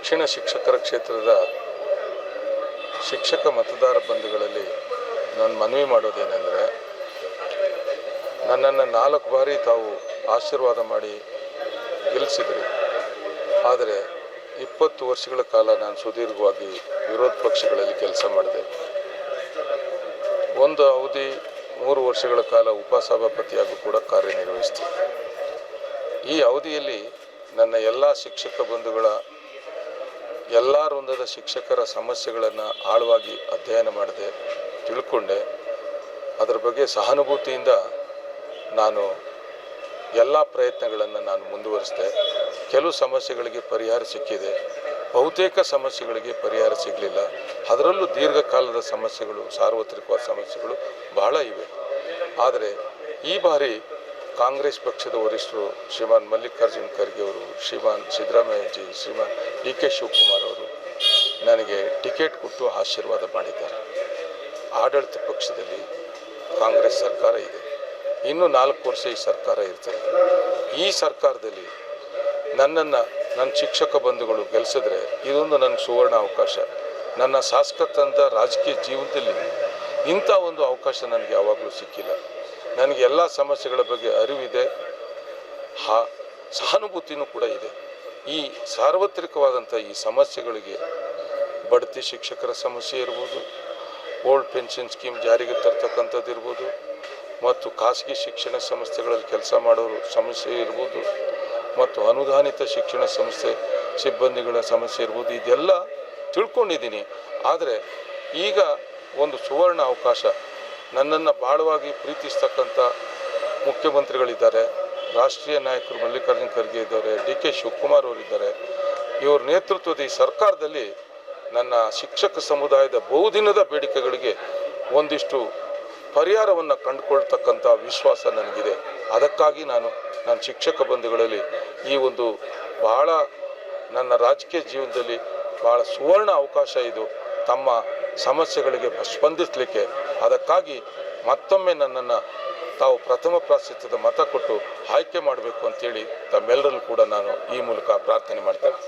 ದಕ್ಷಿಣ ಶಿಕ್ಷಕರ ಕ್ಷೇತ್ರದ ಶಿಕ್ಷಕ ಮತದಾರ ಬಂಧುಗಳಲ್ಲಿ ನಾನು ಮನವಿ ಮಾಡೋದೇನೆಂದರೆ, ನನ್ನನ್ನು ನಾಲ್ಕು ಬಾರಿ ತಾವು ಆಶೀರ್ವಾದ ಮಾಡಿ ಗೆಲ್ಲಿಸಿದ್ರಿ ಆದರೆ ಇಪ್ಪತ್ತು ವರ್ಷಗಳ ಕಾಲ ನಾನು ಸುದೀರ್ಘವಾಗಿ ವಿರೋಧ ಪಕ್ಷಗಳಲ್ಲಿ ಕೆಲಸ ಮಾಡಿದೆ. ಒಂದು ಅವಧಿ ಮೂರು ವರ್ಷಗಳ ಕಾಲ ಉಪಸಭಾಪತಿಯಾಗೂ ಕೂಡ ಕಾರ್ಯನಿರ್ವಹಿಸಿದೆ. ಈ ಅವಧಿಯಲ್ಲಿ ನನ್ನ ಎಲ್ಲ ಶಿಕ್ಷಕ ಬಂಧುಗಳ ಎಲ್ಲ ವೃಂದದ ಶಿಕ್ಷಕರ ಸಮಸ್ಯೆಗಳನ್ನು ಆಳವಾಗಿ ಅಧ್ಯಯನ ಮಾಡಿದೆ, ತಿಳ್ಕೊಂಡೆ. ಅದರ ಬಗ್ಗೆ ಸಹಾನುಭೂತಿಯಿಂದ ನಾನು ಎಲ್ಲ ಪ್ರಯತ್ನಗಳನ್ನು ನಾನು ಮುಂದುವರಿಸಿದೆ. ಕೆಲವು ಸಮಸ್ಯೆಗಳಿಗೆ ಪರಿಹಾರ ಸಿಕ್ಕಿದೆ. ಬಹುತೇಕ ಸಮಸ್ಯೆಗಳಿಗೆ ಪರಿಹಾರ ಸಿಗಲಿಲ್ಲ. ಅದರಲ್ಲೂ ದೀರ್ಘಕಾಲದ ಸಮಸ್ಯೆಗಳು ಸಾರ್ವತ್ರಿಕವಾದ ಸಮಸ್ಯೆಗಳು ಬಹಳ ಇವೆ. ಆದರೆ ಈ ಬಾರಿ ಕಾಂಗ್ರೆಸ್ ಪಕ್ಷದ ವರಿಷ್ಠರು ಶ್ರೀಮಾನ್ ಮಲ್ಲಿಕಾರ್ಜುನ್ ಖರ್ಗೆ ಅವರು, ಶ್ರೀಮಾನ್ ಸಿದ್ದರಾಮಯ್ಯಜಿ ಶ್ರೀಮಾನ್ ಡಿ ಕೆ ಶಿವಕುಮಾರ್ ಅವರು ನನಗೆ ಟಿಕೆಟ್ ಕೊಟ್ಟು ಆಶೀರ್ವಾದ ಮಾಡಿದ್ದಾರೆ. ಆಡಳಿತ ಪಕ್ಷದಲ್ಲಿ ಕಾಂಗ್ರೆಸ್ ಸರ್ಕಾರ ಇದೆ. ಇನ್ನು ನಾಲ್ಕು ವರ್ಷ ಈ ಸರ್ಕಾರ ಇರ್ತದೆ. ಈ ಸರ್ಕಾರದಲ್ಲಿ ನನ್ನನ್ನು, ನನ್ನ ಶಿಕ್ಷಕ ಬಂಧುಗಳು ಗೆಲ್ಲಿಸಿದ್ರೆ ಇದೊಂದು ನನ್ನ ಸುವರ್ಣ ಅವಕಾಶ. ನನ್ನ ಶಾಸಕತ್ವದ ರಾಜಕೀಯ ಜೀವನದಲ್ಲಿ ಇಂಥ ಒಂದು ಅವಕಾಶ ನನಗೆ ಯಾವಾಗಲೂ ಸಿಕ್ಕಿಲ್ಲ. ನನಗೆ ಎಲ್ಲ ಸಮಸ್ಯೆಗಳ ಬಗ್ಗೆ ಅರಿವಿದೆ. ಹಾ, ಸಹಾನುಭೂತಿನೂ ಕೂಡ ಇದೆ. ಈ ಸಾರ್ವತ್ರಿಕವಾದಂಥ ಈ ಸಮಸ್ಯೆಗಳಿಗೆ ಬಡ್ತಿ ಶಿಕ್ಷಕರ ಸಮಸ್ಯೆ ಇರ್ಬೋದು, ಓಲ್ಡ್ ಪೆನ್ಷನ್ ಸ್ಕೀಮ್ ಜಾರಿಗೆ ತರ್ತಕ್ಕಂಥದ್ದು ಇರ್ಬೋದು, ಮತ್ತು ಖಾಸಗಿ ಶಿಕ್ಷಣ ಸಂಸ್ಥೆಗಳಲ್ಲಿ ಕೆಲಸ ಮಾಡೋರು ಸಮಸ್ಯೆ ಇರ್ಬೋದು, ಮತ್ತು ಅನುದಾನಿತ ಶಿಕ್ಷಣ ಸಂಸ್ಥೆ ಸಿಬ್ಬಂದಿಗಳ ಸಮಸ್ಯೆ ಇರ್ಬೋದು, ಇದೆಲ್ಲ ತಿಳ್ಕೊಂಡಿದ್ದೀನಿ. ಆದರೆ ಈಗ ಒಂದು ಸುವರ್ಣ ಅವಕಾಶ ನನ್ನನ್ನು ಬಾಳವಾಗಿ ಪ್ರೀತಿಸ್ತಕ್ಕಂಥ ಮುಖ್ಯಮಂತ್ರಿಗಳಿದ್ದಾರೆ. ರಾಷ್ಟ್ರೀಯ ನಾಯಕರು ಮಲ್ಲಿಕಾರ್ಜುನ ಖರ್ಗೆ ಇದ್ದಾರೆ, ಡಿ ಕೆ ಶಿವಕುಮಾರ್ ಅವರಿದ್ದಾರೆ. ಇವ್ರ ನೇತೃತ್ವದ ಈ ಸರ್ಕಾರದಲ್ಲಿ ನನ್ನ ಶಿಕ್ಷಕ ಸಮುದಾಯದ ಬಹುದಿನದ ಬೇಡಿಕೆಗಳಿಗೆ ಒಂದಿಷ್ಟು ಪರಿಹಾರವನ್ನು ಕಂಡುಕೊಳ್ತಕ್ಕಂಥ ವಿಶ್ವಾಸ ನನಗಿದೆ. ಅದಕ್ಕಾಗಿ ನಾನು ನನ್ನ ಶಿಕ್ಷಕ ಬಂಧುಗಳಲ್ಲಿ ಈ ಒಂದು ಬಹಳ ನನ್ನ ರಾಜಕೀಯ ಜೀವನದಲ್ಲಿ ಬಹಳ ಸುವರ್ಣ ಅವಕಾಶ ಇದು. ತಮ್ಮ ಸಮಸ್ಯೆಗಳಿಗೆ ಸ್ಪಂದಿಸಲಿಕ್ಕೆ. ಅದಕ್ಕಾಗಿ ಮತ್ತೊಮ್ಮೆ ನನ್ನನ್ನು ತಾವು ಪ್ರಥಮ ಪ್ರಾಶಸ್ತ್ಯದ ಮತ ಕೊಟ್ಟು ಆಯ್ಕೆ ಮಾಡಬೇಕು ಅಂತೇಳಿ ತಮ್ಮೆಲ್ಲರಲ್ಲೂ ಕೂಡ ನಾನು ಈ ಮೂಲಕ ಪ್ರಾರ್ಥನೆ ಮಾಡ್ತೇನೆ.